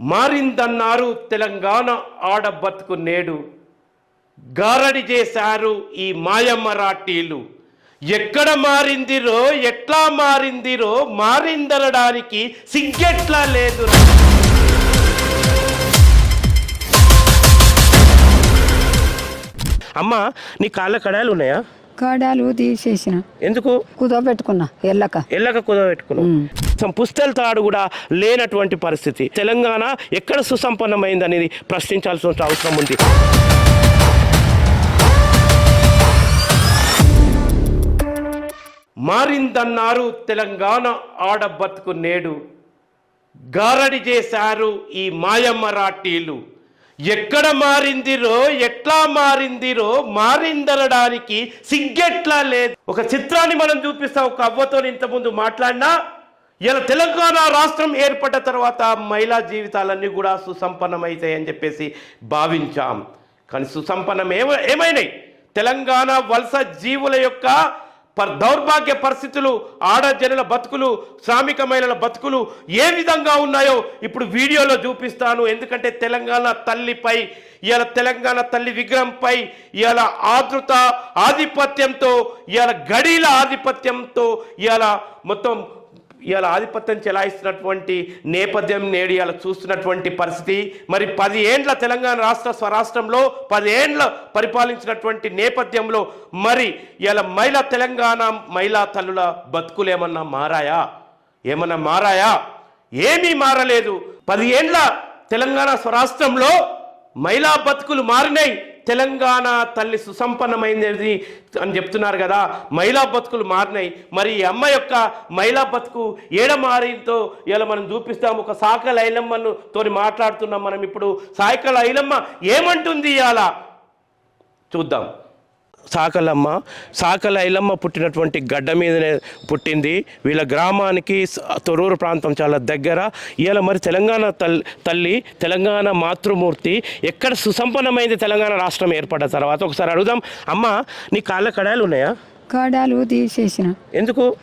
మారిందన్నారు తెలంగాణ ఆడబతుకు నేడు. గారడి చేశారు ఈ మాయ మరాఠీలు. ఎక్కడ మారిందిరో ఎట్లా మారిందిరో మారిందనడానికి సిగ్గెట్లా లేదు అమ్మ నీ కాళ్ళ కడాయాలు ఉన్నాయా? కాడాలు తీసేసిన. ఎందుకు? కుదోబెట్టుకున్నా ఎల్లక. ఎల్లక కుదబెట్టుకున్నావు ఉమ్. సం- పుస్తల తాడు కూడా లేనటువంటి పరిస్థితి. తెలంగాణ ఎక్కడ సుసంపన్నమైంది అనేది ప్రశ్నించాల్సిన అవసరం ఉంది. మారిందన్నారు తెలంగాణ ఆడబతుకు నేడు. గారడి చేశారు ఈ మాయ మరాఠీలు ఎక్కడ మారిందిరో ఎట్లా మారిందిరో మారిందనడానికి సిగ్గెట్లా లేదు. ఒక చిత్రాన్ని మనం చూపిస్తాం ఒక అవ్వతో ఇంతకుముందు మాట్లాడినా ఇలా తెలంగాణ రాష్ట్రం ఏర్పడ్డ తర్వాత మహిళా జీవితాలన్నీ కూడా సుసంపన్నమవుతాయని చెప్పేసి భావించాం. కానీ సుసంపన్నం ఏమ ఏమైనాయి? తెలంగాణ వలస జీవుల యొక్క దౌర్భాగ్య పరిస్థితులు ఆడజనుల బతుకులు శ్రామిక మహిళల బతుకులు ఏ విధంగా ఉన్నాయో ఇప్పుడు వీడియోలో చూపిస్తాను. ఎందుకంటే తెలంగాణ తల్లిపై ఇవాళ తెలంగాణ తల్లి విగ్రహంపై ఇవాళ ఆదృత ఆధిపత్యంతో ఇవాళ గడీల ఆధిపత్యంతో ఇవాళ మొత్తం ఇవాళ ఆధిపత్యం చెలాయిస్తున్నటువంటి నేపథ్యం నేడు ఇవాళ చూస్తున్నటువంటి పరిస్థితి. మరి పది ఏండ్ల తెలంగాణ రాష్ట్ర స్వరాష్ట్రంలో పది ఏండ్ల పరిపాలించినటువంటి నేపథ్యంలో మరి ఇవాళ మహిళా తెలంగాణ మహిళా తల్లుల బతుకులు ఏమన్నా మారాయా? ఏమన్నా మారాయా? ఏమీ మారలేదు. పది ఏండ్ల తెలంగాణ స్వరాష్ట్రంలో మహిళా బతుకులు మారినాయి. తెలంగాణ తల్లి సుసంపన్నమైనది అని చెప్తున్నారు కదా. మహిళా బతుకులు మారినాయి. మరి ఈ అమ్మ యొక్క మహిళా బతుకు ఏడ మారిందో ఇలా మనం చూపిస్తాం ఒక సాకల ఐలమ్మను తోని మాట్లాడుతున్నాం మనం ఇప్పుడు. సాయకల ఐలమ్మ ఏమంటుంది ఇవాళ చూద్దాం. సాకలమ్మ సాకల ఐలమ్మ పుట్టినటువంటి గడ్డ మీదనే పుట్టింది. వీళ్ళ గ్రామానికి తొర్రూరు ప్రాంతం చాలా దగ్గర. ఇవాళ మరి తెలంగాణ తల్లి తల్లి తెలంగాణ మాతృమూర్తి ఎక్కడ సుసంపన్నమైంది తెలంగాణ రాష్ట్రం ఏర్పడ్డ తర్వాత? ఒకసారి అడుగుదాం. అమ్మ నీ కాళ్ళ కడాయాలు ఉన్నాయా? కాడాలు తీసేసిన. ఎందుకు?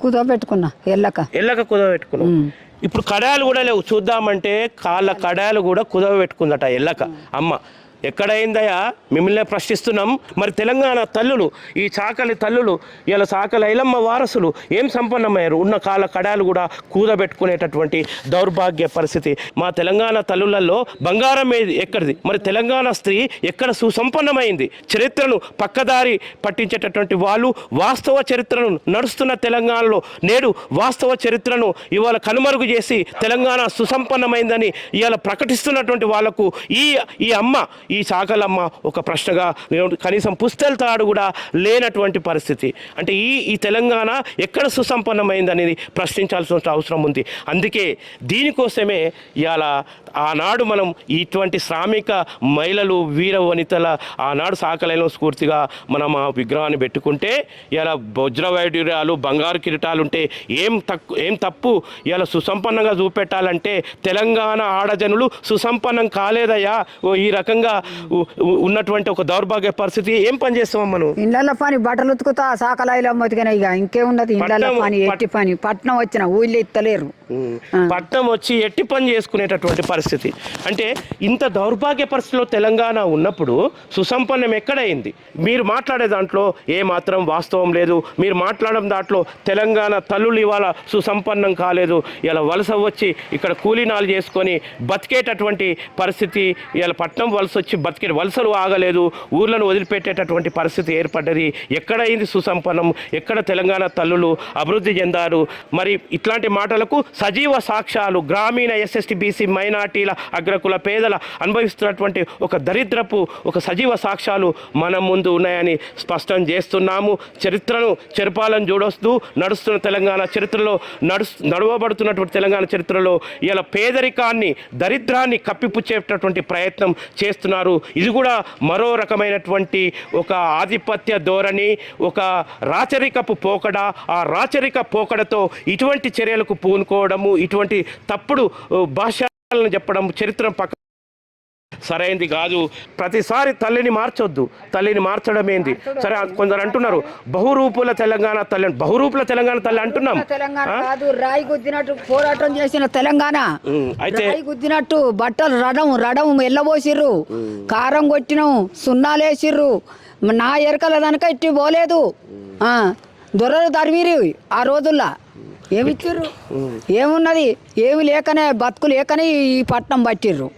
కుదోబెట్టుకున్నా ఎల్లక. ఎల్లక కుదవబెట్టుకున్నావు ఉమ్. ఇప్పుడు కడాయాలు కూడా లేవు. చూద్దామంటే కాళ్ళ కడాయాలు కూడా కుదవబెట్టుకుందట ఎల్లక. అమ్మ ఎక్కడైందయా మిమ్మల్ని ప్రశ్నిస్తున్నాం. మరి తెలంగాణ తల్లులు ఈ చాకలి తల్లులు ఇలా చాకలి ఐలమ్మ వారసులు ఏం సంపన్నమయ్యారు? ఉన్న కాల కడాలు కూడా కూదబెట్టుకునేటటువంటి దౌర్భాగ్య పరిస్థితి మా తెలంగాణ తల్లులలో బంగారం ఏది? ఎక్కడిది? మరి తెలంగాణ స్త్రీ ఎక్కడ సుసంపన్నమైంది? చరిత్రను పక్కదారి పట్టించేటటువంటి వాళ్ళు వాస్తవ చరిత్రను నడుస్తున్న తెలంగాణలో నేడు వాస్తవ చరిత్రను ఇవాళ కనుమరుగు చేసి తెలంగాణ సుసంపన్నమైందని ఇవాళ ప్రకటిస్తున్నటువంటి వాళ్ళకు ఈ ఈ అమ్మ ఈ చాకలమ్మ ఒక ప్రశ్నగా కనీసం పుస్తల తాడు కూడా లేనటువంటి పరిస్థితి. అంటే ఈ ఈ తెలంగాణ ఎక్కడ సుసంపన్నమైంది అనేది ప్రశ్నించాల్సిన అవసరం ఉంది. అందుకే దీనికోసమే ఇవాళ ఆనాడు మనం ఇటువంటి శ్రామిక మహిళలు వీర వనితల ఆనాడు సాకలైన స్ఫూర్తిగా మనం ఆ విగ్రహాన్ని పెట్టుకుంటే ఇలా వజ్ర వైడ్యూరాలు బంగారు కిరీటాలు ఉంటే ఏం తక్కు ఏం తప్పు? ఇలా సుసంపన్నంగా చూపెట్టాలంటే తెలంగాణ ఆడజనులు సుసంపన్నం కాలేదయ్యా. ఈ రకంగా ఉన్నటువంటి ఒక దౌర్భాగ్య పరిస్థితి ఏం పని చేస్తాం మనం? ఇండ్ల పని బట్టలు ఉతుకుతా సాకలాయిలో మొతికిన ఇక ఇంకేమున్నది పట్నం- పని ఎట్టి పని. పట్నం వచ్చిన ఊళ్ళో ఇత్తలేరు పట్నం వచ్చి ఎట్టి పని చేసుకునేటటువంటి పరిస్థితి పరిస్థితి. అంటే ఇంత దౌర్భాగ్య పరిస్థితిలో తెలంగాణ ఉన్నప్పుడు సుసంపన్నం ఎక్కడైంది? మీరు మాట్లాడే దాంట్లో ఏ మాత్రం వాస్తవం లేదు. మీరు మాట్లాడడం దాంట్లో తెలంగాణ తల్లులు ఇవాళ సుసంపన్నం కాలేదు. ఇలా వలస వచ్చి ఇక్కడ కూలీనాలు చేసుకొని బతికేటటువంటి పరిస్థితి ఇలా పట్నం వలస వచ్చి బతికే వలసలు ఆగలేదు. ఊర్లను వదిలిపెట్టేటటువంటి పరిస్థితి ఏర్పడ్డది. ఎక్కడైంది సుసంపన్నం? ఎక్కడ తెలంగాణ తల్లులు అభివృద్ధి చెందారు? మరి ఇట్లాంటి మాటలకు సజీవ సాక్ష్యాలు గ్రామీణ ఎస్ఎస్టీ బీసీ మైనార్టీల అగ్రకుల పేదల అనుభవిస్తున్నటువంటి ఒక దరిద్రపు ఒక సజీవ సాక్ష్యాలు మన ముందు ఉన్నాయని స్పష్టం చేస్తున్నాము. చరిత్రను చెరపాలని చూడొస్తూ నడుస్తున్న తెలంగాణ చరిత్రలో నడు నడవబడుతున్నటువంటి తెలంగాణ చరిత్రలో ఇలా పేదరికాన్ని దరిద్రాన్ని కప్పిపుచ్చేటటువంటి ప్రయత్నం చేస్తున్నారు. ఇది కూడా మరో రకమైనటువంటి ఒక ఆధిపత్య ధోరణి ఒక రాచరికపు పోకడ. ఆ రాచరిక పోకడతో ఇటువంటి చర్యలకు పూనుకోవడము ఇటువంటి తప్పుడు భాష చెప్పడం చరిత్ర పక్క సరైంది కాదు. ప్రతిసారి తల్లిని మార్చొద్దు. తల్లిని మార్చడం ఏంది? సరే కొందరు అంటున్నారు బహురూపుల తెలంగాణ తల్లి. బహురూపుల తెలంగాణ తల్లి అంటున్నాం? కాదు రాయి గుద్దినట్టు పోరాటం చేసిన తెలంగాణ. అయితే గుద్దినట్టు బట్టలు రడం రడం ఎల్లబోసిర్రు కారం కొట్టినాం సున్నాలేసిర్రు. నా ఎరకల దానిక ఇట్టి పోలేదు. ఆ, దొరలు తరిమిరి ఆ రోజుల్లో. ఏమిచ్చిర్రు? ఏమున్నది? ఏమి లేకనే బతుకు లేకనే ఈ పట్నం పట్టిర్రు.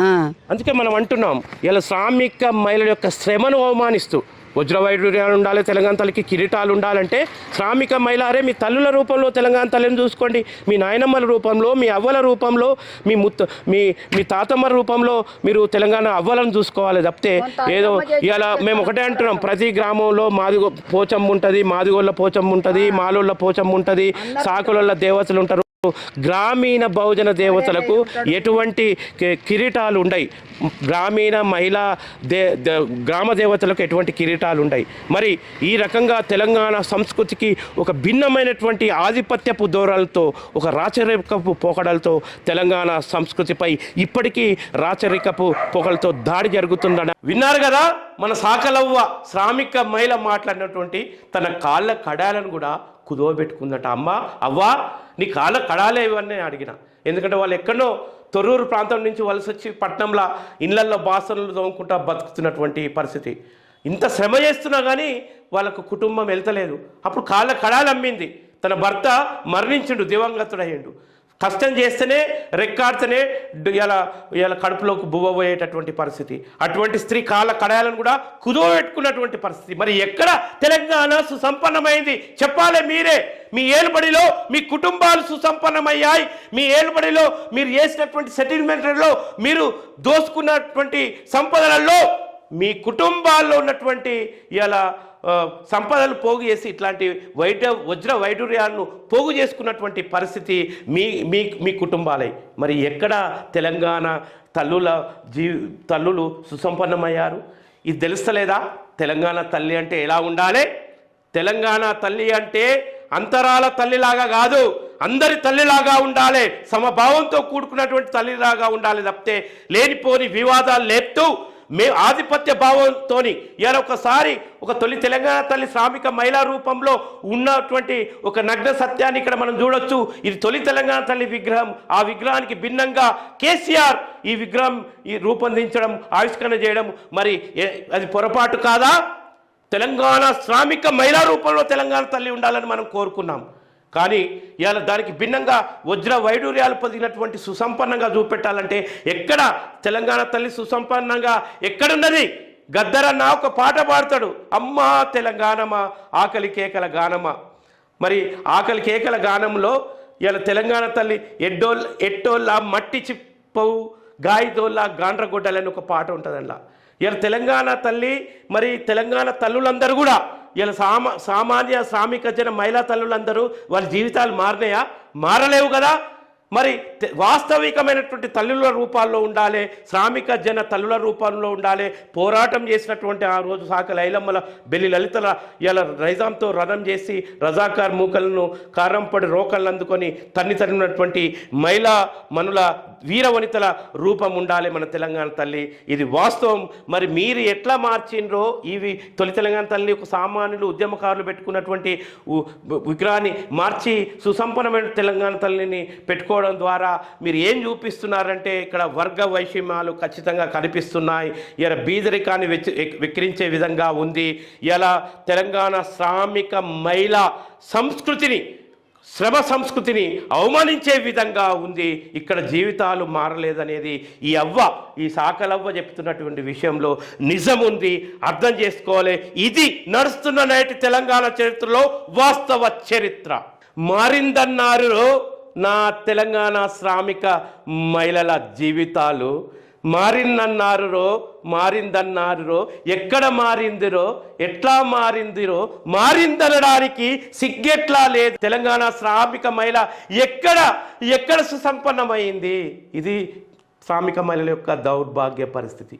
ఆ. అందుకే మనం అంటున్నాం ఇలా శ్రామిక మహిళల యొక్క శ్రమను అవమానిస్తూ. వజ్రవైడూర్యాలు ఉండాలి తెలంగాణ తల్లికి కిరీటాలు ఉండాలంటే శ్రామిక మహిళ అరే మీ తల్లుల రూపంలో తెలంగాణ తల్లిని చూసుకోండి. మీ నాయనమ్మల రూపంలో మీ అవ్వల రూపంలో మీ ముత్త మీ మీ తాతమ్మ రూపంలో మీరు తెలంగాణ అవ్వలను చూసుకోవాలి తప్పితే ఏదో ఇలా మేము ఒకటే అంటున్నాం ప్రతి గ్రామంలో మాదిగో పోచమ్మ ఉంటుంది మాదిగోళ్ళ పోచమ్మ ఉంటుంది మాలోళ్ళ పోచమ్మ ఉంటుంది సాకుల దేవతలు ఉంటారు. గ్రామీణ బహుజన దేవతలకు ఎటువంటి కిరీటాలు ఉండయి. గ్రామీణ మహిళా దే గ్రామ దేవతలకు ఎటువంటి కిరీటాలు ఉండయి. మరి ఈ రకంగా తెలంగాణ సంస్కృతికి ఒక భిన్నమైనటువంటి ఆధిపత్యపు ధోరణులతో ఒక రాచరికపు పోకడలతో తెలంగాణ సంస్కృతిపై ఇప్పటికీ రాచరికపు పోకడలతో దాడి జరుగుతుందన్న విన్నారు కదా? మన సాకలవ్వ శ్రామిక మహిళ మాట్లాడినటువంటి తన కాళ్ళ కడాలను కూడా కుదోబెట్టుకుందట అమ్మ అవ్వా నీ కాళ్ళ కడాలే ఇవన్నీ అడిగిన. ఎందుకంటే వాళ్ళు ఎక్కడో తొర్రూరు ప్రాంతం నుంచి వలస వచ్చి పట్నంలో ఇళ్ళల్లో బాసనలు తోముకుంటా బతుకుతున్నటువంటి పరిస్థితి. ఇంత శ్రమ చేస్తున్నా కానీ వాళ్ళకు కుటుంబం వెళ్తలేదు. అప్పుడు కాళ్ళ కడాలు అమ్మింది తన భర్త మరణించిండు దివంగతుడయ్యిండు. కష్టం చేస్తేనే రెక్కాడితేనే ఇలా ఇలా కడుపులోకి బువ్వబోయేటటువంటి పరిస్థితి. అటువంటి స్త్రీ కాళ్ళ కడాయాలను కూడా కుదోబెట్టుకున్నటువంటి పరిస్థితి. మరి ఎక్కడ తెలంగాణ సుసంపన్నమైంది? చెప్పాలి మీరే. మీ ఏలుబడిలో మీ కుటుంబాలు సుసంపన్నమయ్యాయి. మీ ఏలుబడిలో మీరు చేసినటువంటి సెటిల్మెంట్లలో మీరు దోసుకున్నటువంటి సంపదలలో మీ కుటుంబాల్లో ఉన్నటువంటి ఇలా సంపదలు పోగు చేసి ఇట్లాంటి వైట వజ్ర వైడూర్యాలను పోగు చేసుకున్నటువంటి పరిస్థితి మీ మీ మీ కుటుంబాలే. మరి ఎక్కడ తెలంగాణ తల్లుల జీ తల్లులు సుసంపన్నమయ్యారు? ఇది తెలుస్తలేదా? తెలంగాణ తల్లి అంటే ఎలా ఉండాలి? తెలంగాణ తల్లి అంటే అంతరాల తల్లిలాగా కాదు అందరి తల్లిలాగా ఉండాలి. సమభావంతో కూడుకున్నటువంటి తల్లిలాగా ఉండాలి తప్పితే లేనిపోని వివాదాలు లేపుతూ మే ఆధిపత్య భావంతో ఇలా ఒకసారి ఒక తొలి తెలంగాణ తల్లి శ్రామిక మహిళా రూపంలో ఉన్నటువంటి ఒక నగ్న సత్యాన్ని ఇక్కడ మనం చూడొచ్చు. ఇది తొలి తెలంగాణ తల్లి విగ్రహం. ఆ విగ్రహానికి భిన్నంగా కేసీఆర్ ఈ విగ్రహం ఈ రూపొందించడం ఆవిష్కరణ చేయడం మరి ఏ- అది పొరపాటు కాదా? తెలంగాణ శ్రామిక మహిళా రూపంలో తెలంగాణ తల్లి ఉండాలని మనం కోరుకున్నాం. కానీ ఇవాళ దానికి భిన్నంగా వజ్ర వైడూర్యాలు పొందినటువంటి సుసంపన్నంగా చూపెట్టాలంటే ఎక్కడ తెలంగాణ తల్లి సుసంపన్నంగా ఎక్కడున్నది? గద్దరన్న ఒక పాట పాడతాడు. అమ్మా తెలంగాణమా ఆకలి కేకల గానమా. మరి ఆకలి కేకల గానంలో ఇలా తెలంగాణ తల్లి ఎడ్డోల్ ఎట్టోల్లా మట్టి చిప్పవు గాయతోళ్ళ గాండ్రగొడ్డలని ఒక పాట ఉంటుంది ఇలా తెలంగాణ తల్లి మరి తెలంగాణ తల్లులందరూ కూడా ఇలా సామా సామాన్య శ్రామిక జన మహిళా తల్లులందరూ వాళ్ళ జీవితాలు మారినాయా? మారలేవు కదా? మరి తె- వాస్తవికమైనటువంటి తల్లుల రూపాల్లో ఉండాలి శ్రామిక జన తల్లుల రూపంలో ఉండాలి పోరాటం చేసినటువంటి ఆ రోజు సాక లైలమ్మల బెల్లి లలితల ఇలా రైజాంతో రథం చేసి రజాకార్ మూకలను కారంపడి రోకలను అందుకొని తన్ని తరిమినటువంటి మహిళా మనుల వీరవనితల రూపం ఉండాలి మన తెలంగాణ తల్లి. ఇది వాస్తవం. మరి మీరు ఎట్లా మార్చిండ్రో ఇవి తొలి తెలంగాణ తల్లి ఒక సామాన్యులు ఉద్యమకారులు పెట్టుకున్నటువంటి ఉ- విగ్రహాన్ని మార్చి సుసంపన్నమైన తెలంగాణ తల్లిని పెట్టుకోవడం ద్వారా మీరు ఏం చూపిస్తున్నారంటే ఇక్కడ వర్గ వైషమ్యాలు ఖచ్చితంగా కనిపిస్తున్నాయి. ఇలా బీదరికాన్ని విక్రించే విధంగా ఉంది. ఇలా తెలంగాణ శ్రామిక మహిళా సంస్కృతిని శ్రమ సంస్కృతిని అవమానించే విధంగా ఉంది. ఇక్కడ జీవితాలు మారలేదనేది ఈ అవ్వ ఈ సాకలవ్వ చెప్తున్నటువంటి విషయంలో నిజం ఉంది. అర్థం చేసుకోవాలి. ఇది నడుస్తున్న నేటి తెలంగాణ చరిత్రలో వాస్తవ చరిత్ర. మారిందన్నారు నా తెలంగాణ శ్రామిక మహిళల జీవితాలు మారిందన్నారురో మారిందన్నారురో ఎక్కడ మారిందిరో ఎట్లా మారిందిరో మారిందనడానికి సిగ్గెట్లా లేదు. తెలంగాణ శ్రామిక మహిళ ఎక్కడ ఎక్కడ సుసంపన్నమైంది? ఇది శ్రామిక మహిళల యొక్క దౌర్భాగ్య పరిస్థితి.